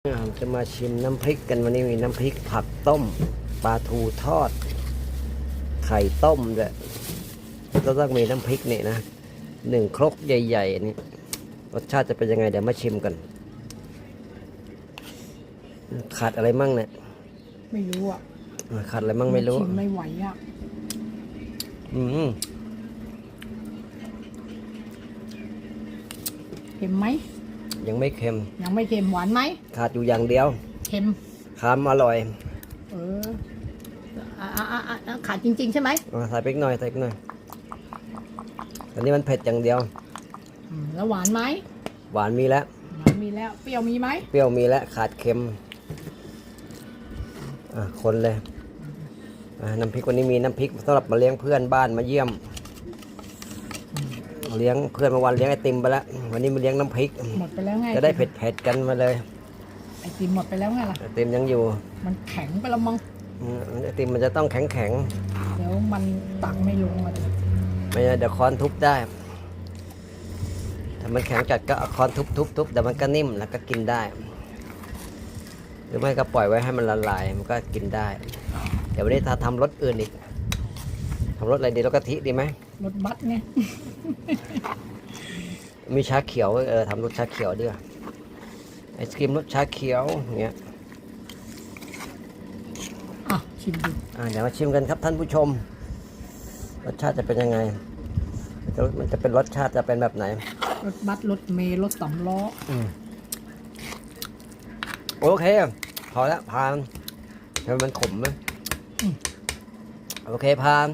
เราจะมาชิมน้ำพริกกันวันนี้มีน้ำพริกผักต้มปลาทูทอด ไข่ต้มด้วยก็ต้องมีน้ำพริกนี่นะหนึ่งครกใหญ่ๆนี่รสชาติจะเป็นยังไงเดี๋ยวมาชิมกัน ขาดอะไรมั่งเนี่ยไม่รู้อะขาดอะไรมั่งไม่รู้ชิมไม่ไหวอะอืมเค็มไหม ยังไม่เค็ม ยังไม่เค็มหวานไหมขาดอยู่อย่างเดียวเค็มคามอร่อย เอออะอะอะอะอะขาดจริง ๆ ใช่ไหมอะใส่พริกหน่อยใส่พริกหน่อยอันนี้มันเผ็ดอย่างเดียว อืมแล้วหวานไหมหวานมีแล้ว หวานมีแล้วเปรี้ยวมีไหมเปรี้ยวมีแล้วขาดเค็ม อะคนเลยอะน้ำพริกวันนี้มีน้ำพริกสำหรับมาเลี้ยงเพื่อนบ้านมาเยี่ยม เลี้ยงเพื่อนเมาวันเลี้ยงไอติมไปแล้ว วันนี้มาเลี้ยงน้ำพริก หมดไปแล้วไงจะได้เผ็ดๆกันมาเลย ไอติมหมดไปแล้วไงล่ะ ไอติมยังอยู่ มันแข็งไปแล้วมั้งอืมไอติมมันจะต้องแข็งเดี๋ยวมันตักไม่ลงอะดิๆไม่งั้นเดี๋ยวค้อนทุบได้ ถ้ามันแข็งจัดก็เอาค้อนทุบๆๆเดี๋ยวมันก็นิ่มแล้วก็กินได้ หรือไม่ก็ปล่อยไว้ให้มันละลายมันก็กินได้ เดี๋ยววันนี้ถ้าทำรสอื่นอีกทำรสอะไรดีรสกะทิดีไหม รถบัสไง มีชาเขียวเออทำรสชาเขียวดีกว่าไอศครีมรสชาเขียวอย่างเงี้ยอะชิมดูอะเดี๋ยวมาชิมกันครับท่านผู้ชม รสชาติจะเป็นยังไงมันจะมันจะเป็นรสชาติจะเป็นแบบไหน รถบัสรถเมล์รถสำล้อโอเค พอแล้วพานทำไมมันขมไหมโอเคพาน